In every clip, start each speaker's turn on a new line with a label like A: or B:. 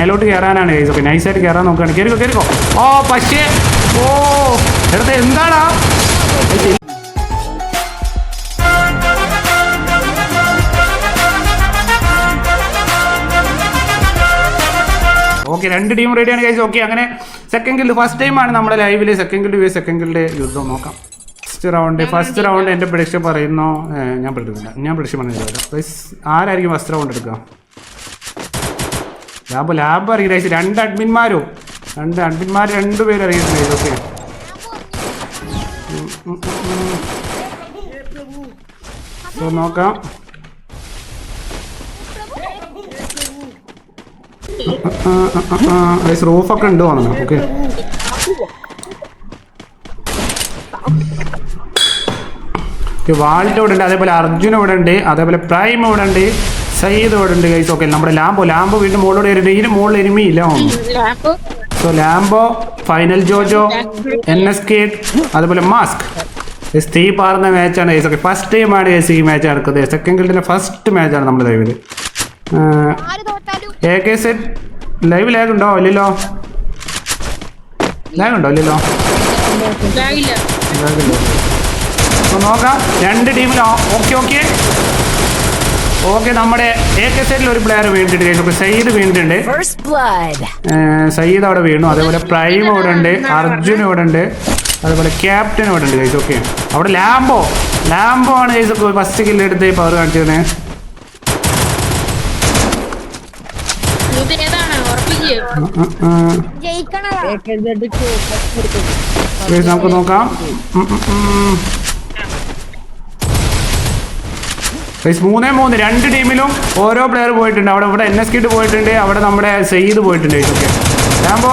A: മേലോട്ട് കയറാനാണ് guys. Okay നൈസായിട്ട് കയറാൻ നോക്കുകയാണ്. കയറിക്കോ കയറിക്കോ ഓ പക്ഷേ ഓ എടുത്ത എന്താടാ? ഓക്കെ രണ്ട് ടീം റെഡിയാണ് കഴിച്ചു ഓക്കെ അങ്ങനെ സെക്കൻഡ് കിൽഡ് ഫസ്റ്റ് ടൈമാണ് നമ്മുടെ ലൈവിൽ second guild war second guild യുദ്ധം നോക്കാം. ഫസ്റ്റ് റൗണ്ട് ഫസ്റ്റ് റൗണ്ട് എന്റെ പ്രഡിക്ഷൻ പറയുന്നു. ഞാൻ പ്രഡിക്ഷൻ ഞാൻ പ്രഡിക്ഷൻ പറഞ്ഞില്ല ആരായിരിക്കും ഫസ്റ്റ് റൗണ്ട് എടുക്കുക? ലാബ് ലാബ് അറിയില്ല. രണ്ട് അഡ്മിന്മാരോ രണ്ട് അഡ്മിന്മാർ രണ്ട് പേര് അറിയിട്ടുണ്ട് ഓക്കെ. നോക്കാം. റൂഫൊക്കെ ഉണ്ട് തോന്നണം ഓക്കെ. വാൾട്ട് ഇവിടെ ഉണ്ട് അതേപോലെ അർജുൻ ഇവിടെ ഉണ്ട് അതേപോലെ പ്രൈം ഇവിടെ ഉണ്ട് സയ്യിദ് ഇവിടെ ഉണ്ട് ഗൈസ് ഓക്കെ നമ്മുടെ ലാംബോ. ലാംബോ വീണ്ടും മുകളിലൂടെ വരുന്നുണ്ട് ഇതിന് മുകളിൽ എനിമി ഇല്ല so Lambo. Final JoJo N S K അതുപോലെ മാസ്ക്. തീ പാർന്ന മാച്ചാണ് ഗൈസ് ഓക്കെ ഫസ്റ്റ് ടൈമാണ് ഗൈസ് ഈ മാച്ച് നടക്കുന്നത്. സെക്കൻഡ് ഗിൽഡിന്റെ ഫസ്റ്റ് മാച്ചാണ് നമ്മുടെ ലൈവിൽ A K set live lag ഉണ്ടോ? ഇല്ലല്ലോ. ലാഗ് ഉണ്ടോ? ഇല്ലല്ലോ. നോക്കാം. രണ്ട് ടീമിലോ ഓക്കെ ഓക്കെ ഓക്കെ നമ്മുടെ എ കെ സൈഡിൽ ഒരു പ്ലെയർ വീണിട്ടുണ്ട്. സയ്യിദ് വീണിട്ടുണ്ട്. സയ്യിദ് അവിടെ വീണു. അതേപോലെ പ്രൈം അവിടെ ഉണ്ട് അർജുൻ ഇവിടെ ഉണ്ട് അതേപോലെ ക്യാപ്റ്റൻ ഇവിടെ ഉണ്ട് ഗൈസ് ഓക്കെ. അവിടെ ലാംബോ. ലാംബോ ആണ് ഗൈസ് ഫസ്റ്റ് കില്ല് എടുത്ത് പവർ കാണിച്ചത് നമുക്ക് നോക്കാം. ഗൈസ് മൂന്നേ മൂന്ന് രണ്ട് ടീമിലും ഓരോ പ്ലെയർ പോയിട്ടുണ്ട്. അവിടെ ഇവിടെ എൻ എസ് കിട്ട് പോയിട്ടുണ്ട്. അവിടെ നമ്മുടെ സെയ്ദ് പോയിട്ടുണ്ട്. ഓക്കെ ലാംബോ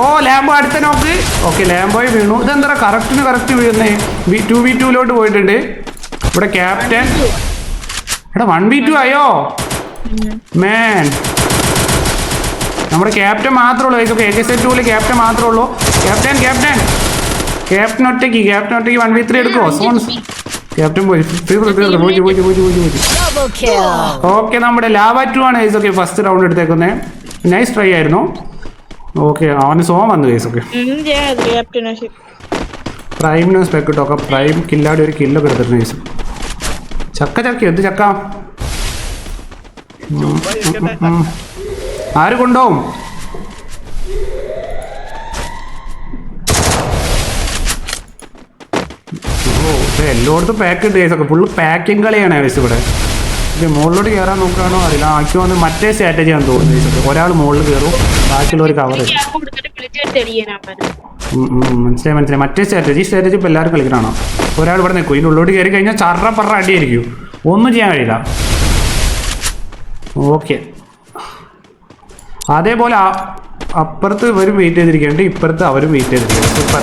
A: ഓ ലാംബോ അടുത്ത നോക്ക് ഓക്കെ ലാംബോയി വീണു. ഇതെന്താ കറക്റ്റിന് കറക്റ്റ് വീഴുന്നേ. വി ടു വി ടുവിലോട്ട് പോയിട്ടുണ്ട്. ഇവിടെ ക്യാപ്റ്റൻ എടാ വൺ വി ടു ആയോ? മാൻ നമ്മുടെ ക്യാപ്റ്റൻ മാത്രമേ ഉള്ളൂ. ഓക്കെ എ കെ സെറ്റ് ടൂവിൽ ക്യാപ്റ്റൻ മാത്രമേ ഉള്ളൂ. ക്യാപ്റ്റൻ ക്യാപ്റ്റൻ ക്യാപ്റ്റൻ ഒറ്റയ്ക്ക്. ക്യാപ്റ്റൻ ഒറ്റയ്ക്ക് വൺ വി ത്രീ എടുക്കുമോ സോൺ ക്യാപ്റ്റൻ പോയി. പോയി പോയി പോയി. ഓക്കെ നമ്മുടെ ലാവാറ്റു ആണ് ഗൈസ് ഓക്കെ ഫസ്റ്റ് റൗണ്ട് എടുത്തേക്കുന്നത് നൈസ് ട്രൈ ആയിരുന്നു. ഓക്കെ അവന് സോം വന്നു ഗൈസ് ഓക്കെ പ്രൈമിന് സ്പെക്ക് ഇട്ടൊക്കെ പ്രൈം കില്ലാടി ഒരു കില്ലൊക്കെ എടുത്തിട്ടുണ്ട് ഗൈസ് ചക്ക ചക്കി എന്ത് ചക്ക. ആര് കൊണ്ടുപോകും ഓ ഇത് എല്ലായിടത്തും പാക്ക് ഉണ്ട് ഒക്കെ ഫുള്ള് പാക്കിംഗ് കളിയാണ് ഗൈസ് ഇവിടെ. ഇത് മുകളിലോട്ട് കയറാൻ നോക്കുകയാണോ? അറിയില്ല ആക്കി വന്ന് മറ്റേ സ്ട്രാറ്റജി ആണ് തോന്നുന്നത് ഒരാൾ മുകളിൽ കയറും ബാക്കിയുള്ളവർ കവർ. മനസ്സിലായി മനസ്സിലായി. മറ്റേ സ്ട്രാറ്റജി സ്ട്രാറ്റജി ഇപ്പോൾ എല്ലാവരും കളിക്കണോ ഒരാൾ ഇവിടെ നിൽക്കും. ഇതിന്റെ ഉള്ളിലോട്ട് കയറി കഴിഞ്ഞാൽ ചറ പറ അടിയായിരിക്കും. ഒന്നും ചെയ്യാൻ കഴിയില്ല. ഓക്കെ അതേപോലെ അപ്പുറത്ത് ഇവരും വെയിറ്റ് ചെയ്തിരിക്കുന്നുണ്ട്. ഇപ്പുറത്ത് അവരും വെയിറ്റ് ചെയ്തിരിക്കുന്നുണ്ട്. സൂപ്പർ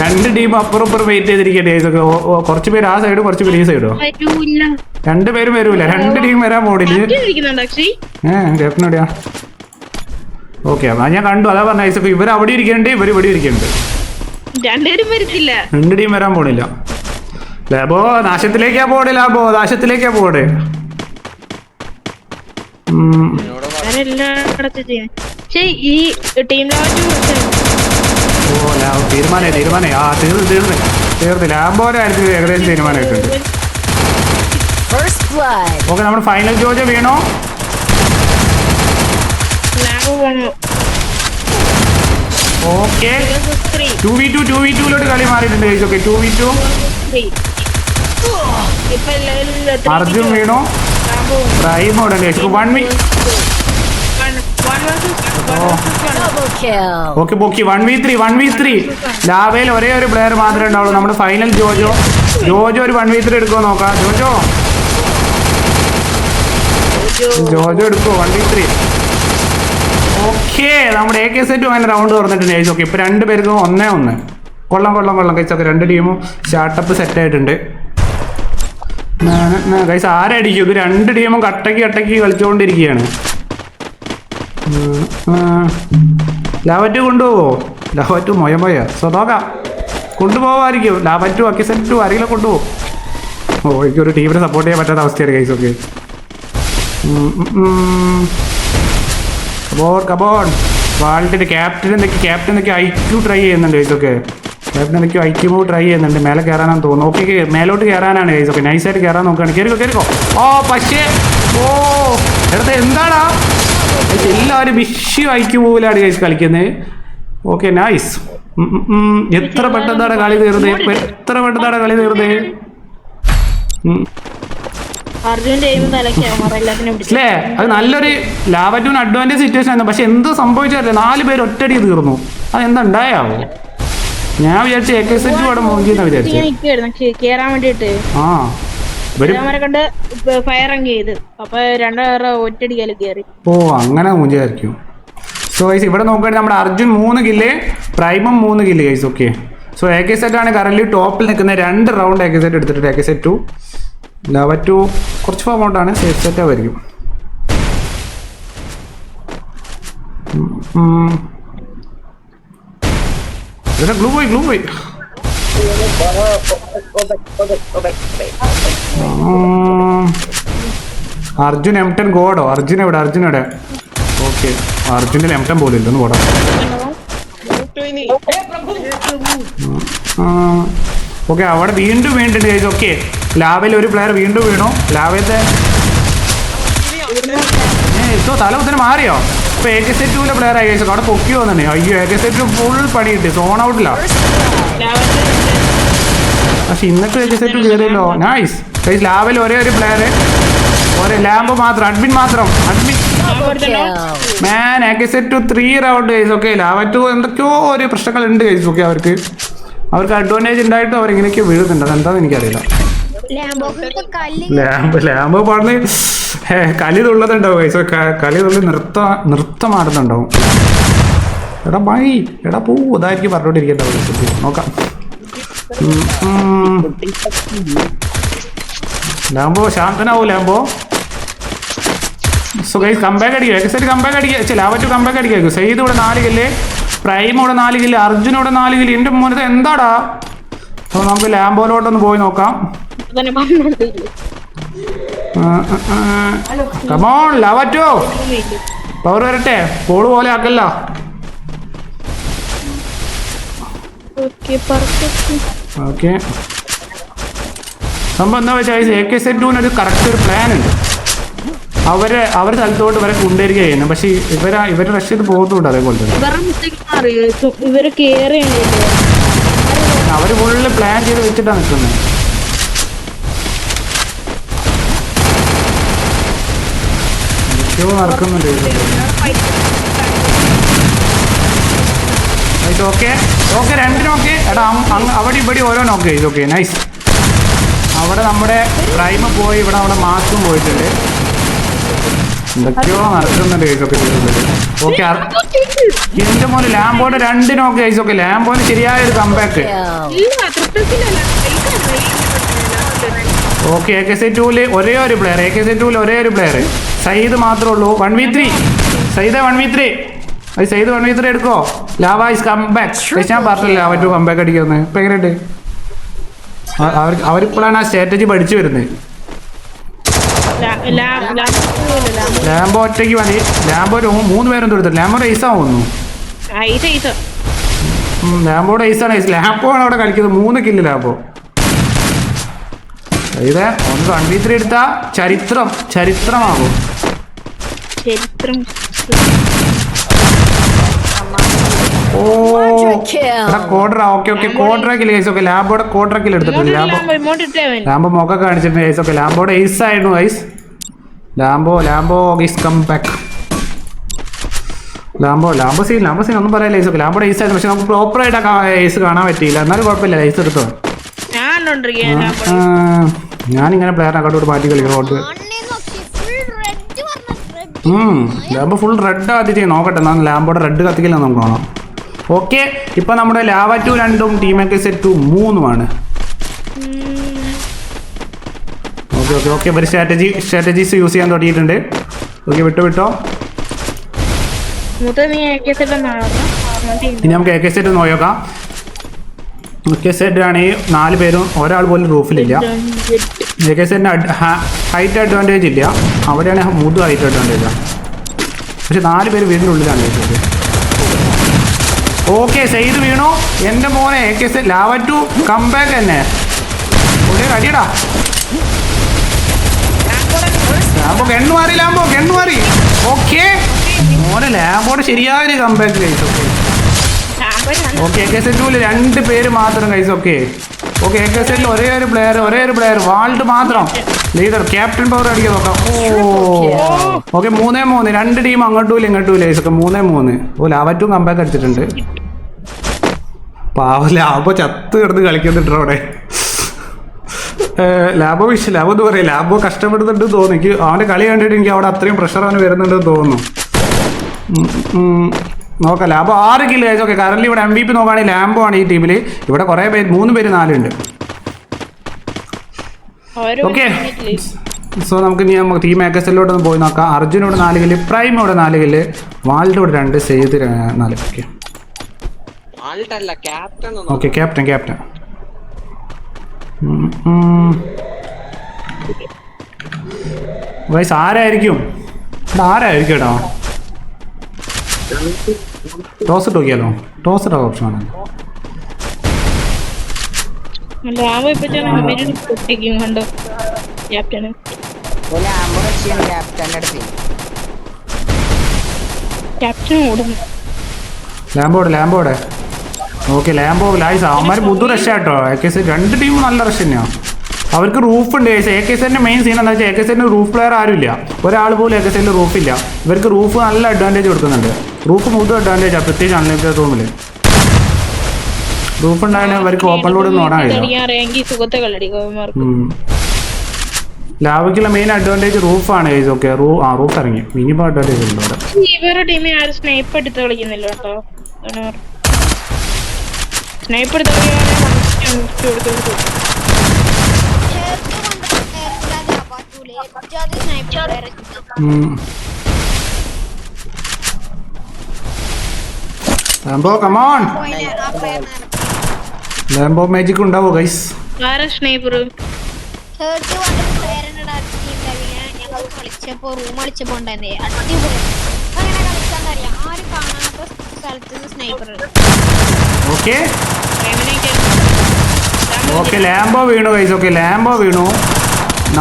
A: രണ്ട് ടീം അപ്പുറം അപ്പുറം വെയിറ്റ് ചെയ്തിരിക്കട്ടെ ഇതൊക്കെ കുറച്ച് പേര് ആ സൈഡും കുറച്ച് പേര് ഈ സൈഡോ
B: രണ്ടുപേരും
A: രണ്ട് പേരും വരൂല. രണ്ട് ടീം വരാൻ മോഡിൽ
B: ഇരിക്കുന്നുണ്ട് അക്ഷയ്
A: ഏ ക്യാപ്റ്റൻ എവിടെയാ? ഓക്കെ ഞാൻ കണ്ടു. അതാ പറഞ്ഞ ഐസഫ് ഇവർ അവിടെ ഇരിക്കണ്ട് ഇവർ ഇവിടെ ഇരിക്കണ്ട്.
B: രണ്ടുപേരും വരത്തില്ല.
A: രണ്ട് ടീം വരാൻ പോണില്ല. ലാബോ നാശത്തിലേക്കാ പോടെ ലാബോ? നാശത്തിലേക്കാ പോടെ ഓ ലാബ് തീരുമാനമായി തീരുമാനമായി ആ തീർന്നു തീർന്നു. തീർന്നു ലാബോയുടെ കാര്യത്തിൽ ഏകദേശം തീരുമാനമായിട്ടുണ്ട്. ഓക്കെ നമ്മുടെ ഫൈനൽ ജോജ വീണോ? Okay. Two v two two v ടുവിലോട്ട് കളി മാറിയിട്ടുണ്ട്. Okay two v two Arjun വീണോ? പ്രൈം ഇവിടെ guys one V. Okay ബോക്കി one v three one v three ലാവയിൽ ഒരേ ഒരു പ്ലെയർ മാത്രമേ ഉണ്ടാവുള്ളൂ. നമ്മുടെ ഫൈനൽ ജോജോ. ജോജോ ഒരു വൺ വി ത്രീ എടുക്കുമോ നോക്കാം. ജോജോ. ജോജോ എടുക്കുമോ വൺ വി ത്രീ ഓക്കെ നമ്മുടെ എ കെ സെറ്റും അങ്ങനെ റൗണ്ട് തുറന്നിട്ടുണ്ട്. ഏജ് ഓക്കെ ഇപ്പൊ രണ്ട് പേർക്കും ഒന്നേ ഒന്ന്. കൊള്ളം കൊള്ളം കൊള്ളം. കഴിച്ചൊക്കെ രണ്ട് ടീമും സ്റ്റാർട്ടപ്പ് സെറ്റ് ആയിട്ടുണ്ട്. കൈസ് ആരടിക്കും ഇത് രണ്ട് ടീമും കട്ടക്കി കട്ടക്കി കളിച്ചുകൊണ്ടിരിക്കുകയാണ്. ലാവറ്റ് കൊണ്ടുപോവോ? ലാവറ്റു മൊയമൊയ സ്വതോക. കൊണ്ടുപോകാമായിരിക്കും ലാവറ്റു ഒക്കെ സെറ്റ് ആരെങ്കിലും കൊണ്ടുപോകും ഓ എനിക്കൊരു ടീമിനെ സപ്പോർട്ട് ചെയ്യാൻ പറ്റാത്ത അവസ്ഥയാണ് കൈസ് ഒക്കെ. കബോൺ കബോൺ വാൾട്ടിന്റെ ക്യാപ്റ്റൻ എന്തൊക്കെ ക്യാപ്റ്റൻ എന്തൊക്കെ ഐക്യു ട്രൈ ചെയ്യുന്നുണ്ട് കൈസൊക്കെ ക്യാപ്റ്റൻ എന്തൊക്കെയോ ഐക്യു മൂവ് ട്രൈ ചെയ്യുന്നുണ്ട്. മേലെ കയറാനാണ് തോന്നുന്നു. ഓക്കെ മേലോട്ട് കയറാനാണ് കൈസൊക്കെ നൈസായിട്ട് കയറാൻ നോക്കുകയാണ്. കയറിക്കോ കയറിക്കോ ഓ പക്ഷേ ഓ എടുത്ത എന്താടാ? എല്ലാവരും വിഷു ഐക്യു പോലാണ് ഗൈസ് കളിക്കുന്നത് ഓക്കെ നൈസ് എത്ര പെട്ടെന്നാണ് കളി തീർന്നത് എത്ര പെട്ടെന്നാണ് കളി തീർന്നത് അല്ലേ അത് നല്ലൊരു ലാവറ്റൂൺ അഡ്വാന്റേജ് സിറ്റുവേഷൻ ആയിരുന്നു. പക്ഷെ എന്ത് സംഭവിച്ചല്ലേ നാല് പേര് ഒറ്റടി തീർന്നു. അത് എന്താ ഉണ്ടായാവോ? ഞാൻ വിചാരിച്ചു എ കെ സെറ്റ് അവിടെ മോഞ്ചിന്ന് വിചാരിച്ചു. ആ.
B: ഇവർ ഫയറിങ് ചെയ്ത് അപ്പൊ രണ്ടുപേരെ ഒറ്റടിക്കാൽ കേറി.
A: ഓ അങ്ങനെ മൂഞ്ചായിരിക്കും സോ ഗൈസ് ഇവിടെ നോക്കുകയാണെങ്കിൽ നമ്മുടെ അർജുൻ മൂന്ന് കില്ല് പ്രൈമും മൂന്ന് kill guys okay so A K set ആണ് കറന്റ് ടോപ്പിൽ നിൽക്കുന്ന രണ്ട് റൗണ്ട് എ കെ സെറ്റ് എടുത്തിട്ട് A K set two Lava two കുറച്ച് ഫോമൗട്ടാണ് സേഫ് സെറ്റ് ഉം. ഗ്ലൂ പോയി ഗ്ലൂ പോയി. അർജുൻ എം ടെൻ ഗോഡോ? അർജുൻ എവിടെ? അർജുൻ എവിടെ? ഓക്കെ. അർജുനിൽ എം ടെൻ പോലും ഇല്ലെന്ന് പോടാ ഓക്കെ അവിടെ വീണ്ടും വീണ്ടും ചേച്ചി ഓക്കെ ലാവയിൽ ഒരു പ്ലെയർ വീണ്ടും വീണു. ലാവയത്തെ ഇതോ തല കുത്തനെ മാറിയോ? ഇപ്പൊ എ കെ സെറ്റ് ടൂലെ പ്ലെയർ ആയി. അവിടെ പൊക്കി വന്നെ അയ്യോ എ കെ സെറ്റ് ഫുൾ പണിയിട്ട് സോൺ ഔട്ടില്ല പക്ഷെ ഇന്നത്തെ എ കെ സെറ്റ് കയറിയല്ലോ നൈസ് ഗൈസ് ലാവൽ ഒരേ ഒരു പ്ലെയർ ഒരേ ലാമ്പ് മാത്രം അഡ്മിൻ മാത്രം. Admin man A two three round guys okay Lava two എന്തൊക്കെയോ ഒരു പ്രശ്നങ്ങളുണ്ട് ഗൈസ് ഓക്കെ അവർക്ക്. അവർക്ക് അഡ്വാന്റേജ് ഉണ്ടായിട്ടും അവർ ഇങ്ങനെയൊക്കെ വീഴുന്നുണ്ട്. അതെന്താണെന്ന് എനിക്കറിയില്ല. ലാമ്പ് ലാമ്പ് പാടുന്ന കലി തുള്ളതുണ്ടാവും ഗൈസ് കലി തുള്ളി നൃത്ത നൃത്തമാടുന്നുണ്ടാവും എടാ ബൈ. എടാ പൂ. ഇതായിരിക്കും പറഞ്ഞോണ്ടിരിക്കണ്ടാവും guys, നോക്കാം. ലാംബോ ശാന്തനാവോ ലാംബോ? സോ ഗൈസ് കമ്പാക്ക് അടിക്കുക എക്സൈറ്റ് കമ്പാക്ക് അടിക്കുക ലാവറ്റ് കമ്പാക്ക് അടിക്കുക സെയ്ദ് ഇവിടെ നാല് കില്ല് പ്രൈം ഇവിടെ നാല് കില്ല് അർജുൻ ഇവിടെ നാല് കില്ല് എന്റെ മോനത്തെ എന്താടാ? അപ്പോൾ നമുക്ക് ലാംബോയിലോട്ടൊന്ന് പോയി നോക്കാം. കമോൺ ലവറ്റോ. പവർ വരട്ടെ. കോൾ പോലെ ആക്കല്ല.
B: ഓക്കെ
A: ഓക്കെ സംഭവം എന്താ വെച്ചാൽ എ കെ സെറ്റ് ഒരു കറക്റ്റ് ഒരു പ്ലാൻ ഉണ്ട്. അവരെ അവരെ സ്ഥലത്തോട്ട് ഇവരെ കൊണ്ടുവരിക ചെയ്യുന്നു. പക്ഷേ ഇവരെ ഇവരെ റഷ് ചെയ്ത് പോകുന്നുണ്ട് അതേപോലെ തന്നെ. അവർ ഫുള്ള് പ്ലാൻ ചെയ്ത് വെച്ചിട്ടാണ് നിൽക്കുന്നത് എന്തൊക്കെയോ നടക്കുന്നുണ്ട് ഓക്കെ ഓക്കെ രണ്ടിനും ഓക്കെ എടാ അവിടെ ഇവിടെ ഓരോ നോക്ക് ഓക്കെ നൈസ് അവിടെ നമ്മുടെ പ്രൈമ പോയി ഇവിടെ അവിടെ മാസ്കും പോയിട്ടുണ്ട്. എന്തൊക്കെയോ നടക്കുന്നുണ്ട് ഗൈസൊക്കെ ഓക്കെ എന്റെ മോന് ലാംബോയുടെ രണ്ടിനൊക്കെ ഗൈസ് ഓക്കെ ലാംബോന് ശരിയായ ഒരു comeback okay A K C tool ഒരേ ഒരു പ്ലെയർ എ കെ സി ടൂൽ ഒരേ ഒരു പ്ലെയർ സയ്യിദ് മാത്രമേ ഉള്ളൂ. One v three Syed one v three അത് സയ്യിദ് വൺ വി ത്രീ എടുക്കോ ലാവ ഇസ് കംബാക്ക് ഞാൻ പറഞ്ഞില്ല അവൻ ടു കംബാക്ക് അടിക്കുന്നത് ഇപ്പൊ എങ്ങനെയുണ്ട്? അവർ അവരിപ്പോഴാണ് ആ സ്ട്രാറ്റജി പഠിച്ചു വരുന്നത്. ലാംബോ ഒറ്റയ്ക്ക് മതി ലാംബോ ഒരു മൂന്ന് പേരും എടുത്തു ലാംബോ റേസ് ആവുന്നു
B: ലാംബോ റേസ്
A: ലാംബോയുടെ ഐസാണ് ഐസ് ലാംബോ ആണ്. അവിടെ കളിക്കുന്നത്. മൂന്ന് കില്ല് ലാംബോ ഇത് ഒന്ന് വണ്ടി ത്രീ എടുത്താ ചരിത്രം. ചരിത്രമാകും.
B: ചരിത്രം.
A: ഓ.
C: Quadra
A: എടാ
C: kill.
A: Quadra okay okay quadra kill case okay ലാംബോയുടെ കോഡ്ര കിൽ എടുത്തിട്ടുണ്ട് ലാംബോ ലാംബോ മൊക്ക കാണിച്ചിട്ടുണ്ട് ഓക്കെ ഐസ് ആയിരുന്നു Lambo Lambo is come back Lambo Lambo scene Lambo scene ഒന്നും ഓക്കെ ഐസ് ആയിരുന്നു. പക്ഷെ നമുക്ക് പ്രോപ്പർ ആയിട്ട് ഐസ് കാണാൻ പറ്റിയില്ല. എന്നാലും കുഴപ്പമില്ല ഐസ് എടുത്തോ. ഞാനിങ്ങനെ പ്ലെയർ അങ്ങോട്ട് മാറ്റി
D: full red
A: Lambo full red ആദ്യം നോക്കട്ടെ. എന്നാൽ ലാംബോയുടെ റെഡ് കത്തിക്കില്ല നമുക്ക് കാണാം. ഓക്കെ ഇപ്പൊ നമ്മുടെ ലാവ ടു രണ്ടും ടീമൊക്കെ സെറ്റ് ടു മൂന്നുമാണ്. ഓക്കെ ഓക്കെ ഓക്കെ ഒരു സ്ട്രാറ്റജി സ്ട്രാറ്റജീസ് യൂസ് ചെയ്യാൻ തുടങ്ങിയിട്ടുണ്ട്. ഓക്കെ വിട്ടു വിട്ടോ. ഇനി നമുക്ക് എ കെ സെറ്റ് നോക്കാം. എ കെ സെറ്റ് ആണെങ്കിൽ നാല് പേരും ഒരാൾ പോലും റൂഫിലില്ല. എ കെ സെറ്റിന് ഹൈറ്റ് അഡ്വാന്റേജ് ഇല്ല. അവിടെയാണ് മുതു ഹൈറ്റ് അഡ്വാന്റേജ് പക്ഷെ നാല് പേര് വീടിന്റെ ഉള്ളിലാണ് ഓക്കെ സെയ്ത് വീണു. എന്റെ മോനെ A K Lava to comeback തന്നെ ഉള്ളിൽ കടിയടാ ലാംബോ ഗണ്ണു മാറി ലാംബോ ഗണ്ണു മാറി. ഓക്കെ മോനെ ലാംബോടെ ശരിയായൊരു കംബാക്ക് കഴിച്ചു. ഓക്കെ എ കെ സെറ്റിൽ രണ്ട് പേര് മാത്രം കഴിച്ചു. ഓക്കെ ഓക്കെ എ കെ സെറ്റിൽ ഒരേ ഒരു പ്ലെയർ ഒരേ ഒരു പ്ലെയർ വാൾഡ് മാത്രം. ലീഡർ ക്യാപ്റ്റൻ പവർ അടിക്കാൻ നോക്കാം. ഓക്കെ മൂന്നേ മൂന്ന്. രണ്ട് ടീം അങ്ങോട്ടും ഇല്ല ഇങ്ങോട്ടും ഇല്ല ഐസൊക്കെ മൂന്നേ മൂന്ന്. ഓ ലാവറ്റും കമ്പാക്ക് അടിച്ചിട്ടുണ്ട്. പാവ ലാബോ ചത്ത് കിടന്ന് കളിക്കുന്നുണ്ടോ അവിടെ. ലാബോ വിഷ ലാബോ എന്ന് പറയാം. ലാബോ കഷ്ടപ്പെടുന്നുണ്ട് തോന്നുന്നു. എനിക്ക് അവന്റെ കളി കണ്ടിട്ട് എനിക്ക് അവിടെ അത്രയും പ്രഷർ അവന് വരുന്നുണ്ടെന്ന് തോന്നുന്നു. നോക്കാം ലാബോ ആറ് കിലോ കഴിച്ചു ഓക്കെ കറന്റ് ഇവിടെ എം ബി പി നോക്കുകയാണെങ്കിൽ ലാംബോ ആണ് ഈ ടീമിൽ ഇവിടെ കുറേ പേര് മൂന്ന് പേര് നാലുണ്ട്. ഓക്കെ സോ നമുക്ക് ഇനി നമുക്ക് ടീം മേക്കേഴ്സിലോട്ട് ഒന്ന് പോയി നോക്കാം. അർജുനോട് നാല് കില്ല് പ്രൈം ഇവിടെ നാല്. കില്ല് വാൾഡോട് രണ്ട് സെയ്ത് നാല് okay okay captain. Captain vice ആരായിരിക്കും? ആരായിരിക്കും കേട്ടോ ടോസ് ഇട്ട് നോക്കിയാലോ? ടോസ് ഇട്ട ഓപ്ഷനാണ്
B: പൊട്ടിക്കും കണ്ടോ? ക്യാപ്റ്റന്. ക്യാപ്റ്റൻ ഓടുന്നു.
A: ലാംബോടെ ലാംബോടെ ഓക്കെ ലാംബോ ലായ്സ് അവന്മാർ ബുദ്ധു റഷ കേട്ടോ എ കെ സി രണ്ട് ടീമും നല്ല റഷ് തന്നെയാണ് അവർക്ക് റൂഫ് ഉണ്ട് എ കെ സിന്റെ മെയിൻ സീൻ എന്താ വെച്ചാൽ എ കെ സിന്റെ റൂഫ് പ്ലെയർ ആരുമില്ല. ഒരാൾ പോലും എ കെ സെന്റെ റൂഫില്ല ഇവർക്ക് റൂഫ് നല്ല അഡ്വാന്റേജ് കൊടുക്കുന്നുണ്ട്. റൂഫ് മുഴുവൻ അഡ്വാന്റേജാണ് പ്രത്യേകിച്ച് അൺലിമിറ്റഡ് റൂമിൽ റൂഫ് ഉണ്ടായാലും അവർക്ക് ഓപ്പൺ ലോഡ് ഒന്നും ഓടാൻ കഴിയും. ലാവയ്ക്കുള്ള മെയിൻ അഡ്വാന്റേജ് റൂഫാണ് ഗൈസ് ഓക്കെ റൂ ആ റൂഫ് ഇറങ്ങി. മിനിമം അഡ്വാന്റേജ് ഉണ്ട്
B: ഇവരുടെ ടീമിൽ ആരും സ്നൈപ്പ് എടുത്ത് കളിക്കുന്നില്ല കേട്ടോ. സ്നൈപ്പ് എടുത്ത്.
A: Lambo come on Lambo magic ഉണ്ടാവോ ഗൈസ്
B: ആരാ സ്നൈപ്പർ
D: തേർട്ടി വൺ പ്ലെയറിനോട് ഞങ്ങൾ കളിച്ചപ്പോ റൂം കളിച്ചപ്പോ ഉണ്ടായിരുന്നേ. അടിപൊളി. അങ്ങനെ കളിക്കാൻ അറിയാം. ആരും കാണാത്ത സ്ഥലത്ത് സ്നൈപ്പർ
A: ഓക്കെ ഓക്കെ ലാംബോ വീണു ഗൈസ് ഓക്കെ ലാംബോ വീണു.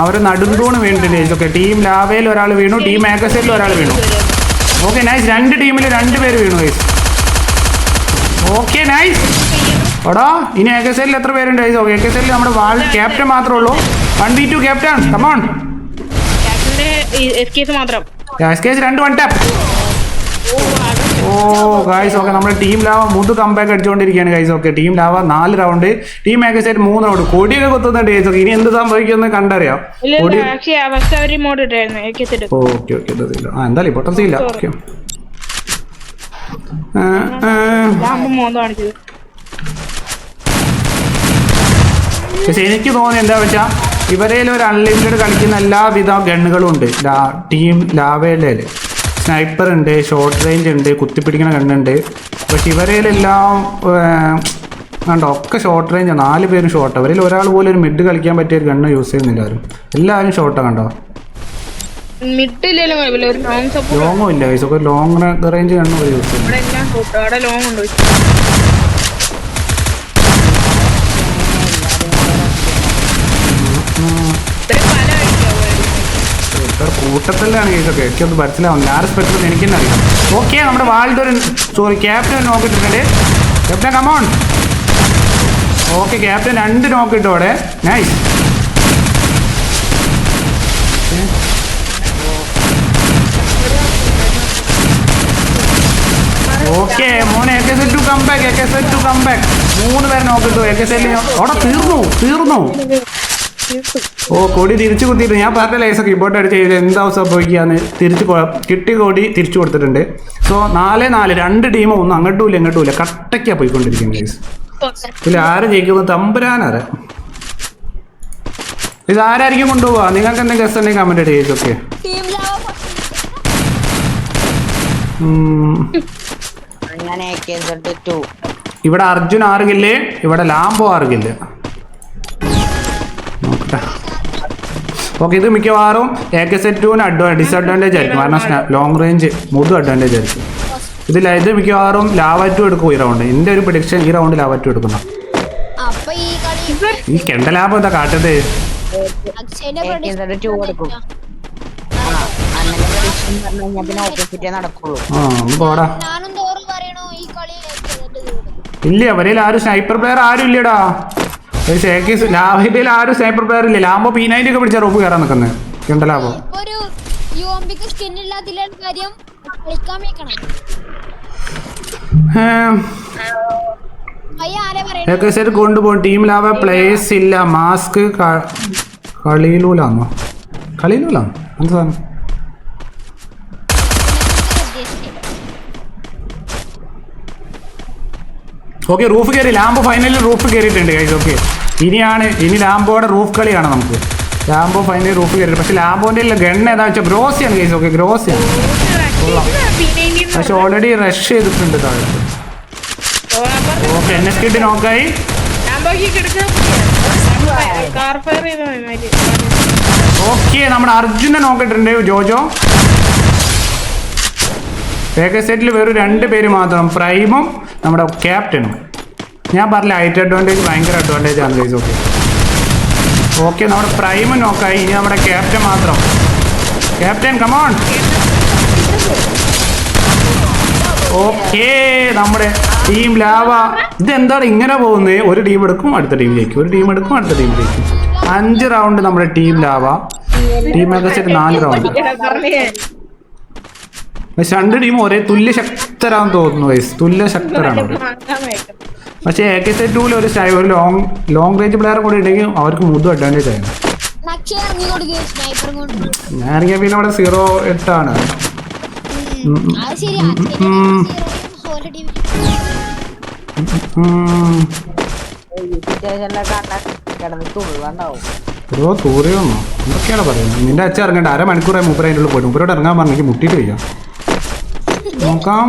A: അവർ നടുന്തൂണ് വീണിട്ടുണ്ട് ഗൈസ് ഓക്കെ ടീം ലാവയിൽ ഒരാൾ വീണു ടീം മാഗസൈനിൽ ഒരാൾ വീണു. ഓക്കെ നൈസ് രണ്ട് ടീമിൽ രണ്ട് പേര് വീണു ഗൈസ് ഓക്കെ നൈസ് എടാ ഇനി എ കെ സെല്ലിൽ എത്ര പേരുണ്ട്? എ കെ സെല്ലിൽ നമ്മുടെ വാൾ ക്യാപ്റ്റൻ മാത്രമേ ഉള്ളൂ. One B two captain come on രണ്ട് വൺ ടാപ്പ് ഓ ഗൈസ് ഓക്കെ നമ്മുടെ ടീം ലാവ മുതു കമ്പാക്ക് അടിച്ചുകൊണ്ടിരിക്കുകയാണ് ഗൈസ് ഓക്കെ ടീം ലാവ നാല് റൗണ്ട് ടീം ഏകസൈറ്റ് മൂന്ന് റൗണ്ട് കൊടിയൊക്കെ കൊത്തുന്നുണ്ട് ഗൈസ് ഓക്കെ ഇനി എന്ത് സംഭവിക്കുമെന്ന് കണ്ടറിയാം. ഓക്കെ ഓക്കെ ആ എന്തായാലും പൊട്ടൻസി ഇല്ല ഓക്കെ
B: ലാമ്പ് മോന്ത് കാണിച്ചത്
A: പക്ഷെ എനിക്ക് തോന്നുന്നത് എന്താ വെച്ചാൽ ഇവരേൽ ഒരു അൺലിമിറ്റഡ് കളിക്കുന്ന എല്ലാവിധ ഗണ്ണുകളും ഉണ്ട് ടീം ലാവേലേ സ്നൈപ്പർ ഉണ്ട് ഷോർട്ട് റേഞ്ച് ഉണ്ട് കുത്തിപ്പിടിക്കുന്ന ഗണ്ണുണ്ട്. പക്ഷെ ഇവരേലെല്ലാം കണ്ടോ ഒക്കെ ഷോർട്ട് റേഞ്ച് നാല് പേരും ഷോർട്ട് അവരിൽ ഒരാൾ പോലും ഒരു മിഡ് കളിക്കാൻ പറ്റിയ ഒരു ഗണ്ണ് യൂസ് ചെയ്യുന്നില്ല അവരും എല്ലാവരും ഷോർട്ടാണ് കണ്ടോ? ലോങ്ങും ഇല്ല. ലോങ് റേഞ്ച് ഗണ്ണ് യൂസ് ചെയ്യുന്നു. കൂട്ടത്തിലാണ് കേസൊക്കെ. എനിക്കൊന്ന് മനസ്സിലാവുന്നില്ല ആരെ സ്പെക്ടർ എനിക്ക് തന്നെ അറിയാം. ഓക്കെ നമ്മുടെ വാൾഡ് ഒരു സോറി ക്യാപ്റ്റൻ നോക്കിയിട്ടുണ്ട് captain come on okay captain രണ്ട് നോക്കിട്ടു അവിടെ. നൈസ് ഓക്കെ മോനെ A K set to come back A K set to come back മൂന്ന് പേരെ നോക്കിട്ടു എ കെ സെറ്റ് അവിടെ തീർന്നു തീർന്നു. ഓ കൊടി തിരിച്ചു കുത്തിയിട്ട്. ഞാൻ പറഞ്ഞ ലേസർ ഇമ്പോർട്ട് അടിച്ച് ചെയ്ത് എന്താ സംഭവിക്കുകയെന്ന് തിരിച്ചു പോയാൽ കിട്ടി കൊടി തിരിച്ചു കൊടുത്തിട്ടുണ്ട്. സോ നാല് നാല് രണ്ട് ടീമും ഒന്നും അങ്ങോട്ടും ഇല്ല ഇങ്ങോട്ടും ഇല്ല. കട്ടയ്ക്കാ പോയിക്കൊണ്ടിരിക്കുന്നത് ഗൈസ് ഇതിൽ ആര് ജയിക്കുന്നത് തമ്പുരാനാര ഇത് ആരായിരിക്കും കൊണ്ടുപോവാ നിങ്ങൾക്ക് എന്തെങ്കിലും ഗസ്റ്റ് ഉണ്ടെങ്കിൽ കമന്റ് ചേച്ചി ഓക്കെ ഇവിടെ അർജുൻ ആറ് കില്ല് ഇവിടെ ലാംബോ ആറ് കില്ല് നോക്കട്ടെ ഓക്കെ ഇത് മിക്കവാറും എ കെ സെറ്റ് ടുവിന് അഡ്വാ ഡിസഡ്വാന്റേജ് ആയിരിക്കും. കാരണം ലോങ് റേഞ്ച് മുതു അഡ്വാന്റേജ് ആയിരിക്കും. ഇതിൽ ഇത് മിക്കവാറും ലാവ ടു എടുക്കും ഈ റൗണ്ട് എന്റെ ഒരു പ്രഡിക്ഷൻ ഈ റൗണ്ട് ലാവ ടു എടുക്കണം
D: ഈ
A: കെണ്ട ലാഭം എന്താ കാട്ടത്. ഇല്ല അവരിൽ ആരും സ്നൈപ്പർ പ്ലെയർ ആരും ഇല്ലടാ. ലാഭിന്റെ ആരും സ്നൈപ്പർ പ്ലെയർ ഇല്ല ലാമ്പോ പി നൈന്റെ ഒക്കെ പിടിച്ച റൂപ്പ് കയറാൻ നിൽക്കുന്നത് എന്താ ലാഭം?
D: ഒരു യോംബിക്ക് സ്കിൻ കാര്യം കളിക്കാൻ വെക്കണം. അയ്യ ആരെ പറയണു?
A: ഏക്കെ സെറ്റ് കൊണ്ടുപോകും. ടീം ലാഭ പ്ലേസ് ഇല്ല. മാസ്ക് കളിയിലൂലാന്നോ? കളിയിലൂലാന്നോ എന്ത് സാധനം? ഓക്കെ റൂഫ് കയറി. ലാമ്പ് ഫൈനലിൽ റൂഫ് കയറിയിട്ടുണ്ട് കൈസ് ഓക്കെ ഇനിയാണ് ഇനി ലാംബോയുടെ റൂഫ് കളിയാണ് നമുക്ക്. ലാംബോ ഫൈനലി റൂഫ് കയറി പക്ഷെ ലാംബോന്റെ ഗൺ ഏതാ വെച്ചാൽ ഗ്രോസിയാണ് കേസ് ഓക്കെ ഗ്രോസിയാണ് പക്ഷെ ഓൾറെഡി റഷ് ചെയ്തിട്ടുണ്ട് താഴെ നോക്കായി. ഓക്കെ നമ്മുടെ അർജുനെ നോക്കിയിട്ടുണ്ട് ജോജോ. പേക്കർ സെറ്റിൽ വെറും രണ്ട് പേര് മാത്രം. പ്രൈമും നമ്മുടെ ക്യാപ്റ്റനും ഞാൻ പറഞ്ഞില്ല ഹൈറ്റ് അഡ്വാന്റേജ് ഭയങ്കര അഡ്വാന്റേജ് ആണ് ഗൈസ് ഓക്കെ ഓക്കെ നമ്മുടെ പ്രൈമ് നോക്കായി ഇനി നമ്മുടെ ക്യാപ്റ്റൻ മാത്രം. ക്യാപ്റ്റൻ കമോൺ ഓക്കേ നമ്മുടെ ടീം ലാവ. ഇതെന്താണ് ഇങ്ങനെ പോകുന്നത് ഒരു ടീം എടുക്കും അടുത്ത ടീം ജയിക്കും. ഒരു ടീം എടുക്കും അടുത്ത ടീം ജയിക്കും. അഞ്ച് റൗണ്ട് നമ്മുടെ ടീം ലാവ. ടീം സെറ്റ് നാല് റൗണ്ട് രണ്ട് ടീം ഒരേ തുല്യ ശക്തരാന്ന് തോന്നുന്നു വയസ്സ് തുല്യ പക്ഷേ എ കെ സെറ്റ് ടൂവിൽ ഒരു ഒരു ലോങ് ലോങ് റേഞ്ച് പ്ലെയർ കൂടി ഉണ്ടെങ്കിൽ അവർക്ക് മുതും അഡ്വാന്റേജ് ആയിരുന്നു. ഇറങ്ങിയ പിന്നെ അവിടെ സീറോ എട്ടാണ് തൂറിയൊന്നോ എന്തൊക്കെയാണ് പറയുന്നത്? നിന്റെ അച്ഛൻ ഇറങ്ങണ്ട. അര മണിക്കൂറായി അതിന്റെ ഉള്ളിൽ പോയിട്ട്. മൂപ്പരോട് ഇറങ്ങാൻ പറഞ്ഞു എനിക്ക് മുട്ടിയിട്ട് വയ്യ. നോക്കാം.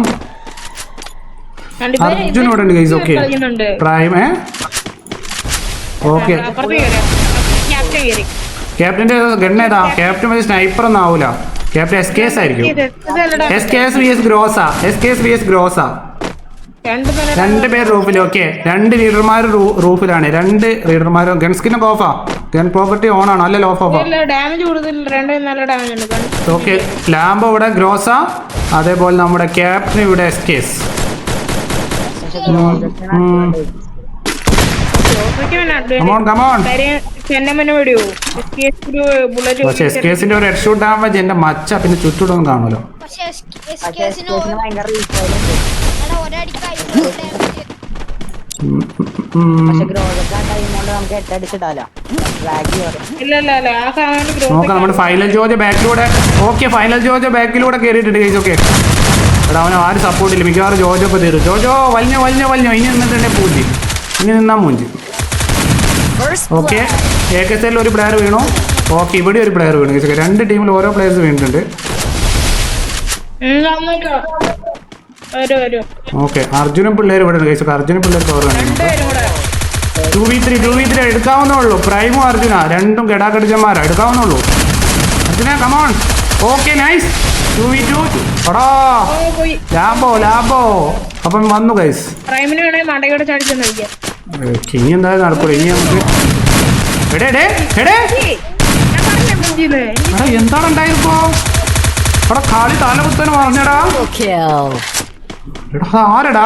A: അർജുൻ ഇവിടെ ഉണ്ട് ഗൈസ് ഓക്കെ പ്രൈം ഏ? ഓക്കെ. ക്യാപ്റ്റന്റെ ഗണ്ണ ഏതാ? ക്യാപ്റ്റൻ സ്നൈപ്പർ ഒന്നും ആവൂല. ക്യാപ്റ്റൻ എസ് കെ എസ് ആയിരിക്കും. S K S V S ഗ്രോസ S K S V S ഗ്രോസ രണ്ട് പേർ റൂഫിൽ ഓക്കെ രണ്ട് ലീഡർമാർ റൂഫിലാണ് രണ്ട് ലീഡർമാരും ഗൺ സ്കിന്നൊക്കെ ഓഫാ ഗൺ പ്രോപ്പർട്ടി ഓൺ ആണോ. അല്ല ഓഫ് ഓഫാ. ഓക്കെ ലാംബോ ഇവിടെ ഗ്രോസ അതേപോലെ നമ്മുടെ ക്യാപ്റ്റൻ ഇവിടെ എസ് കെ എസ് പക്ഷെ എസ് ഒരു ഹെഡ് ഷൂട്ട് ആകുമ്പോൾ എന്റെ മച്ച പിന്നെ
B: സാധനം
A: നോക്കാം നമ്മുടെ ഫൈനൽ ജോജ ബാക്കിലൂടെ ഓക്കെ ഫൈനൽ ജോജ ബാക്കിലൂടെ കയറിയിട്ടുണ്ട് ഓക്കെ. എടാ അവനെ ആരും സപ്പോർട്ടില്ല മിക്കവാറും ജോജോ ഒക്കെ തീരും. ജോജോ വലിഞ്ഞോ വലിഞ്ഞോ വലിഞ്ഞോ. ഇനി നിന്നിട്ടുണ്ടെ പൂഞ്ചി ഇനി നിന്നാ മൂഞ്ചി. ഓക്കെ എ കെ സെല്ലിൽ ഒരു പ്ലെയർ വീണു. ഓക്കെ ഇവിടെ ഒരു പ്ലെയർ വീണു. കേസ് രണ്ട് ടീമിൽ ഓരോ പ്ലെയേഴ്സ് വീണിട്ടുണ്ട്. ഓക്കെ അർജുനും പിള്ളേർ ഇവിടെ ഉണ്ട്. കേസ് അർജുനും പിള്ളേർ
B: ഓരോ
A: two V three two V three എടുക്കാവുന്നേ ഉള്ളൂ. പ്രൈമും അർജുന. രണ്ടും ഗഡാകടിച്ചന്മാരാ എടുക്കാവുന്നേ ഉള്ളൂ. Arjuna come on okay nice two V two എടാ
B: ഓ പോയി
A: ലാഭോ ലാഭോ അപ്പം വന്നു
B: വയ്ക്കാം
A: ഇനി എന്തായാലും നടക്കൂല. ഇനി നമുക്ക് എടേ എടേ എടേ.
B: ഞാൻ പറഞ്ഞ മുഞ്ചിന്ന്
A: എടാ എന്താണ് ഉണ്ടായിരുന്നോ എടാ കാളി തലകുത്തന് പറഞ്ഞടാ. എടാ ആരടാ?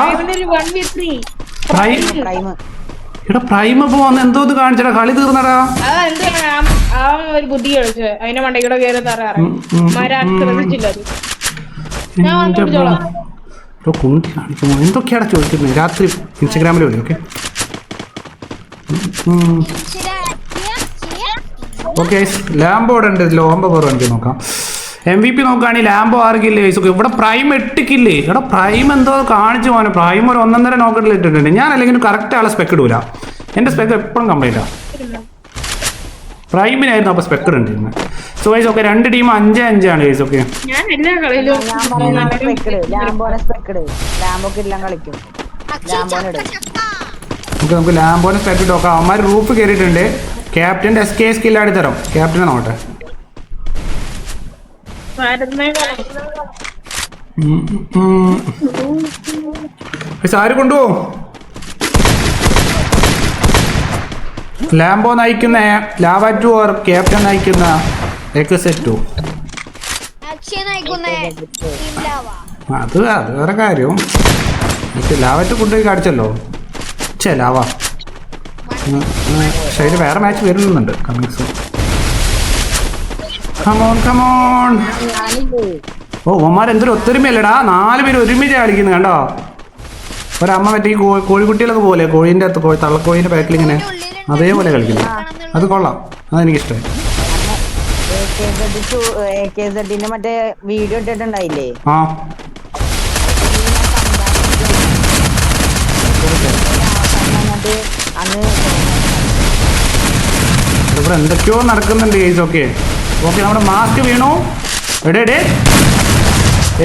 A: എടാ പ്രൈം ഇപ്പൊ വന്ന് എന്തോ ഇത് കാണിച്ചടാ. കളി തീർന്നടാ.
B: ആ ഒരു ബുദ്ധി കളിച്ചു. അതിന്റെ മണ്ടയ്ക്കൂടെ കയറി അത്. ഞാൻ
A: കുണ്ടി കാണിക്കുമോ എന്തൊക്കെയാണ് ചോദിക്കുന്നത് രാത്രി ഇൻസ്റ്റഗ്രാമിൽ വരും ഓക്കെ? ഓക്കെ ലാംബോ ഇവിടെ ഉണ്ട്. ലോംബോ വേറെ എനിക്ക് നോക്കാം. എം വി പി നോക്കുകയാണെങ്കിൽ ലാംബോ ആർക്കില്ലേ ഓക്കെ ഇവിടെ പ്രൈം എട്ടിക്കില്ലേ ഇവിടെ പ്രൈം എന്തോ കാണിച്ചു പോകാൻ പ്രൈം ഒരു ഒന്നൊന്നര നോക്കറ്റിൽ ഇട്ടിട്ടുണ്ട്. ഞാൻ അല്ലെങ്കിൽ കറക്റ്റ് ആളെ സ്പെക്ക് ഇടൂല. എന്റെ സ്പെക്ക് എപ്പോഴും കംപ്ലൈന്റാണ് പ്രൈമിനായിരുന്നു അപ്പോൾ സ്പെക്കർ ഉണ്ടായിരുന്നത് സോ വൈസ് ഓക്കെ രണ്ട് ടീം അഞ്ച് അഞ്ചാണ് വൈസ് ഓക്കെ
B: ഞാൻ എല്ലാ കളിയിലും
E: ഞാൻ പറയുന്ന സ്പെക്കഡ് ലാംബോനെ സ്പെക്കഡ് ലാംബോക്ക് എല്ലാം കളിക്കും. ലാംബോനെ
A: നമുക്ക് നമുക്ക് ലാംബോനെ സ്പെക്ട് നോക്കാം. അവന്മാർ റൂഫ് കയറിയിട്ടുണ്ട് ക്യാപ്റ്റന്റെ എസ് കെ സ്കിൽ ആടി തരാം ക്യാപ്റ്റനെ നോട്ടെ ആര് കൊണ്ടുപോകും? ലാംബോ നയിക്കുന്ന ലാവ ടു ഓർ ക്യാപ്റ്റൻ നയിക്കുന്ന എക്സെറ്റ്. ടു അത് അത് വേറെ കാര്യം. ലാവ ടു കൊണ്ടുപോയി കാണിച്ചല്ലോ. ചേ ലാവ. പക്ഷേ അതിൽ വേറെ മാച്ച് വരുന്നുണ്ട്. കമ്മിങ്സ് കമോൺ കമോൺ ഓ ഒമാർ എന്തൊരു ഒത്തൊരുമയല്ലടാ. നാല് പേര് ഒരുമിച്ച് കളിക്കുന്നു കണ്ടോ? ഒരമ്മ മറ്റേ ഈ കോഴിക്കുട്ടികളൊക്കെ പോലെ കോഴീന്റെ അകത്ത് കോഴി തള്ളക്കോഴിന്റെ ബാക്കിൽ ഇങ്ങനെ അതേപോലെ കളിക്കുന്നു. അത് കൊള്ളാം. അതെനിക്കിഷ്ടമായി
E: മറ്റേ വീഡിയോ ഇട്ടിട്ടുണ്ടായില്ലേ?
A: ആ. ഇവിടെ എന്തൊക്കെയോ നടക്കുന്നുണ്ട് കേസ് ഓക്കെ ഓക്കെ നമ്മുടെ മാസ്ക് വീണു. എടേ എടേ.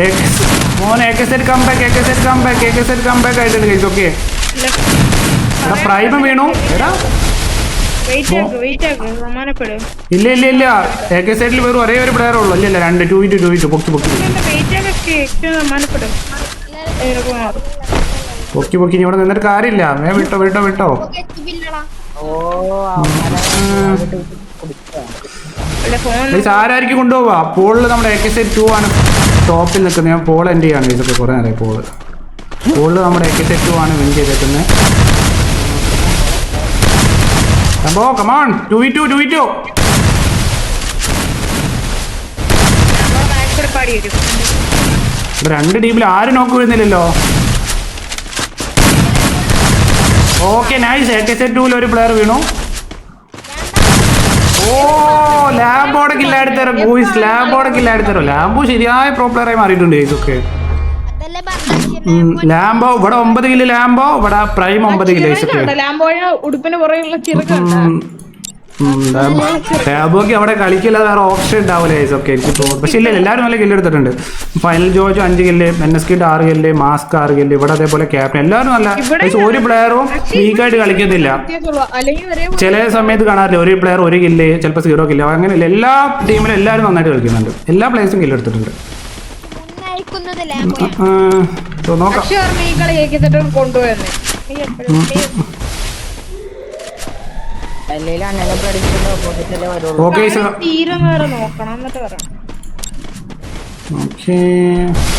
A: എക്സ് മോൻ A K set comeback A K set comeback A K set comeback ആയിട്ടുണ്ട് ഗൈസ് ഓക്കെ എടാ പ്രൈമ് വീണു. എടാ.
B: വെയിറ്റ് ആക്ക് വെയിറ്റ് ആക്ക് സമാനപ്പെടും.
A: ഇല്ല ഇല്ല ഇല്ല. എ കെ സെറ്റിൽ വെറും ഒരേ ഒരു പ്ലെയർ ഉള്ളൂ. ഇല്ല ഇല്ല രണ്ട് ടു ഇറ്റ് ടു ഇറ്റ് പൊക്കി പൊക്കി.
B: വെയിറ്റ് ആക്ക് ഏറ്റവും സമാനപ്പെടും. ഇതിനൊക്കെ മാറും.
A: പൊക്കി പൊക്കി ഇവിടെ നിന്നിട്ട് കാര്യമില്ല. വേ വിട്ടോ വിട്ടോ വിട്ടോ. ആരായിരിക്കും കൊണ്ടുപോവാ പോളിൽ നമ്മുടെ എ കെ സെറ്റ് ടു ആണ്. ടോപ്പിൽ നിൽക്കുന്ന ഞാൻ പോൾ എന്റെ ആണ് ഇതൊക്കെ കുറേ നേരം പോൾ പോളിൽ നമ്മുടെ എ കെ ടു ആണ് വിൻ ചെയ്തേക്കുന്നത്. സംഭവം come on two V two two V two രണ്ട് ടീമിൽ ആരും നോക്ക് വരുന്നില്ലല്ലോ. ഓക്കെ നൈസ് എ ടൂവിൽ ഒരു പ്ലെയർ വീണു. ഓ ലാബോടെ കില്ലാടിത്തരം. ബോയ്സ് ലാബോടെ ലാംബോ ശരിയായ പ്രോ പ്ലെയറായി മാറിയിട്ടുണ്ട് ഇതൊക്കെ. ലാംബോ ഇവിടെ ഒമ്പത് കിലോ ലാംബോ ഇവിടെ പ്രൈം ഒമ്പത് കിലോ
B: ഉടുപ്പിന് പുറകെയുള്ള ചിറകുണ്ടോ
A: ലാബോക്ക് അവിടെ കളിക്കില്ല വേറെ ഓപ്ഷൻ ഉണ്ടാവില്ല ഒക്കെ എനിക്ക് തോന്നുന്നു. പക്ഷെ ഇല്ല എല്ലാവരും നല്ല കില്ല് എടുത്തിട്ടുണ്ട്. ഫൈനൽ ജോജോ അഞ്ച് കില്ല് എൻ എസ് കിഡ് ആറ് കില്ല് മാസ്ക് ആറ് കില്ല് ഇവിടെ അതേപോലെ ക്യാപ്റ്റൻ എല്ലാവരും നല്ല പക്ഷെ ഒരു പ്ലെയറും വീക്കായിട്ട് കളിക്കുന്നില്ല
B: വ്യത്യാസമുള്ളൂ. അല്ലെങ്കിൽ ഒരേ
A: ചില സമയത്ത് കാണാറില്ല ഒരു പ്ലെയർ ഒരു കില്ല് ചിലപ്പോൾ സീറോ കില്ല് അങ്ങനെ എല്ലാ ടീമിലും എല്ലാവരും നന്നായിട്ട് കളിക്കുന്നുണ്ട്. എല്ലാ പ്ലേയേഴ്സും കില്ല് എടുത്തിട്ടുണ്ട്. നോക്കാം.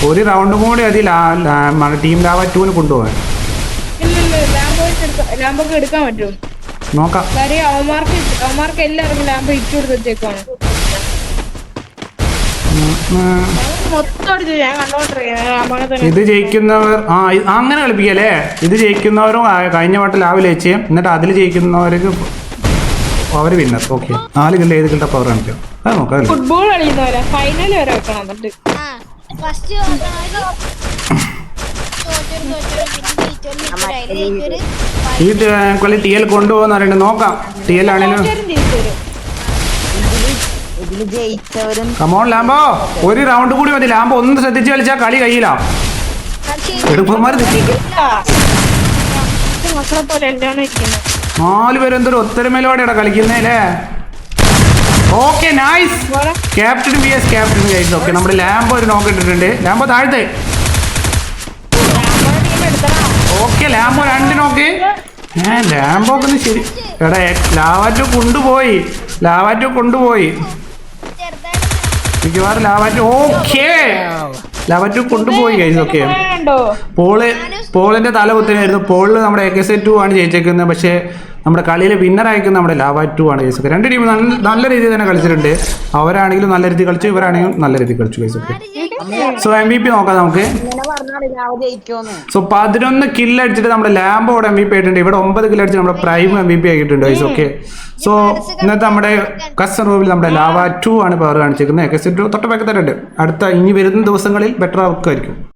A: ഒരു റൗണ്ട് കൂടി അതിൽ ടീം ലാവ ടൂന് കൊണ്ടുപോകാൻ.
B: എടുക്കാൻ ലാംബോക്ക് എടുക്കാൻ പറ്റും.
A: നോക്കാം.
B: കാര്യം അവന്മാർക്ക് അവന്മാർക്ക് എല്ലാവർക്കും ലാംബോ
A: ഇത് ജയിക്കുന്നവർ ആ അങ്ങനെ കളിപ്പിക്കല്ലേ? ഇത് ജയിക്കുന്നവരും കഴിഞ്ഞ വട്ടം വെച്ച് എന്നിട്ട് അതിൽ ജയിക്കുന്നവർക്ക് അവർ വിന്നർ ഓക്കെ നാല് കില്ല ഏത് കില്ല പവർ ആണ് അത് നോക്കാം അതല്ലേ.
B: ഫുട്ബോൾ കളിക്കുന്നവരെ ഫൈനൽ വരെ വെക്കണം എന്നിട്ട്.
D: ആ ഫസ്റ്റ്
A: ഈ കളി ടി എൽ കൊണ്ടുപോകുന്ന പറയുന്നത് നോക്കാം. ടി എൽ ആണെങ്കിലും കമോൺ ലാംബോ ഒരു റൗണ്ട് കൂടി മതി. ലാംബോ ഒന്ന് ശ്രദ്ധിച്ച് കളിച്ചാൽ കളി കയ്യിലാ എടുപ്പന്മാർ
B: മക്കളെ പോലെ എല്ലാം ഇരിക്കുന്നത്
A: നാല് പേര് എന്തൊരു ഒത്തൊരുമയിലോടെയാണ് അല്ലേ? Okay nice captain B S captain guys okay നമ്മുടെ ലാംബോ ഒരു നോക്ക് ഇട്ടിട്ടുണ്ട്. ലാംബോ താഴത്തെ. ഓക്കെ ലാംബോ രണ്ട് നോക്ക് ഏ ലാംബോ ഒക്കെ ശരി. എടാ ലാവാറ്റു കൊണ്ടുപോയി. ലാവാറ്റു കൊണ്ടുപോയി. മിക്കവാറും ലാവാറ്റു ഓക്കെ ലാവാറ്റു കൊണ്ടുപോയി കഴിഞ്ഞു ഓക്കെ പോൾ പോളിന്റെ തല കുത്തനായിരുന്നു. പോളിൽ നമ്മുടെ എ കെ സി ടു ആണ് ജയിച്ചേക്കുന്നത്. പക്ഷേ നമ്മുടെ കളിയിൽ വിന്നറായിരിക്കും നമ്മുടെ ലാവ ടു ആണ് ഒക്കെ രണ്ട് ടീം നല്ല രീതിയിൽ തന്നെ കളിച്ചിട്ടുണ്ട്. അവരാണെങ്കിലും നല്ല രീതിയിൽ കളിച്ചു ഇവരാണെങ്കിലും നല്ല രീതിയിൽ കളിച്ചു ഗൈസ് ഒക്കെ സോ എം ബി പി നോക്കാം നമുക്ക്. സോ പതിനൊന്ന് കില്ല് അടിച്ചിട്ട് നമ്മുടെ ലാംബോ അവിടെ എം ബി പി ആയിട്ടുണ്ട്. ഇവിടെ ഒമ്പത് കില്ല് അടിച്ച് നമ്മുടെ പ്രൈം എം ബി പി ആയിട്ടുണ്ട് ഗൈസ് ഓക്കെ സോ ഇന്നത്തെ നമ്മുടെ കസ്റ്റർ റൂമിൽ നമ്മുടെ ലാവ ടു ആണ് പവർ കാണിച്ചിരിക്കുന്നത്. എ കെ സി ടു തൊട്ട് പക്കത്തരുണ്ട് അടുത്ത ഇനി വരുന്ന ദിവസങ്ങളിൽ ബെറ്റർ ആവുമായിരിക്കും.